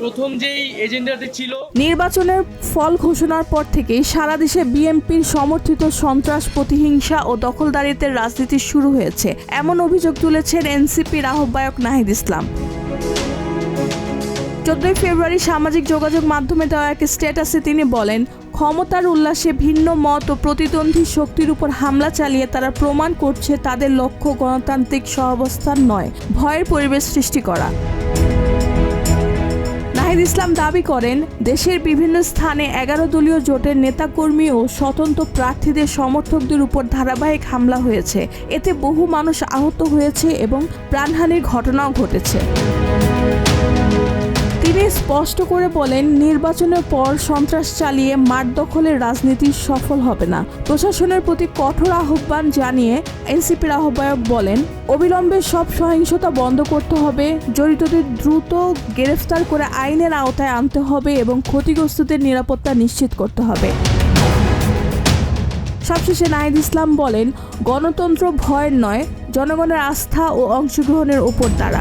প্রথম যেই এজেন্ডাতে ছিল, নির্বাচনের ফল ঘোষণার পর থেকেই সারা দেশে বিএনপির সমর্থিত সন্ত্রাস, প্রতিহিংসা ও দখলদারিত্বের রাজনীতি শুরু হয়েছে। এমন অভিযোগ তুলেছেন এনসিপির আহ্বায়ক নাহিদ ইসলাম। চোদ্দই ফেব্রুয়ারি সামাজিক যোগাযোগ মাধ্যমে দেওয়া এক স্ট্যাটাসে তিনি বলেন, ক্ষমতার উল্লাসে ভিন্ন মত ও প্রতিদ্বন্দ্বী শক্তির উপর হামলা চালিয়ে তারা প্রমাণ করছে তাদের লক্ষ্য গণতান্ত্রিক সহাবস্থান নয়, ভয়ের পরিবেশ সৃষ্টি করা। নাহিদ ইসলাম দাবি করেন, দেশের বিভিন্ন স্থানে এগারো দলীয় জোটের নেতাকর্মী ও স্বতন্ত্র প্রার্থীদের সমর্থকদের উপর ধারাবাহিক হামলা হয়েছে। এতে বহু মানুষ আহত হয়েছে এবং প্রাণহানির ঘটনাও ঘটেছে। তিনি স্পষ্ট করে বলেন, নির্বাচনের পর সন্ত্রাস চালিয়ে মাঠ দখলের রাজনীতি সফল হবে না। প্রশাসনের প্রতি কঠোর আহ্বান জানিয়ে এনসিপির আহ্বায়ক বলেন, অবিলম্বে সব সহিংসতা বন্ধ করতে হবে, জড়িতদের দ্রুত গ্রেফতার করে আইনের আওতায় আনতে হবে এবং ক্ষতিগ্রস্তদের নিরাপত্তা নিশ্চিত করতে হবে। সবশেষে নাহিদ ইসলাম বলেন, গণতন্ত্র ভয়ের নয়, জনগণের আস্থা ও অংশগ্রহণের উপর দ্বারা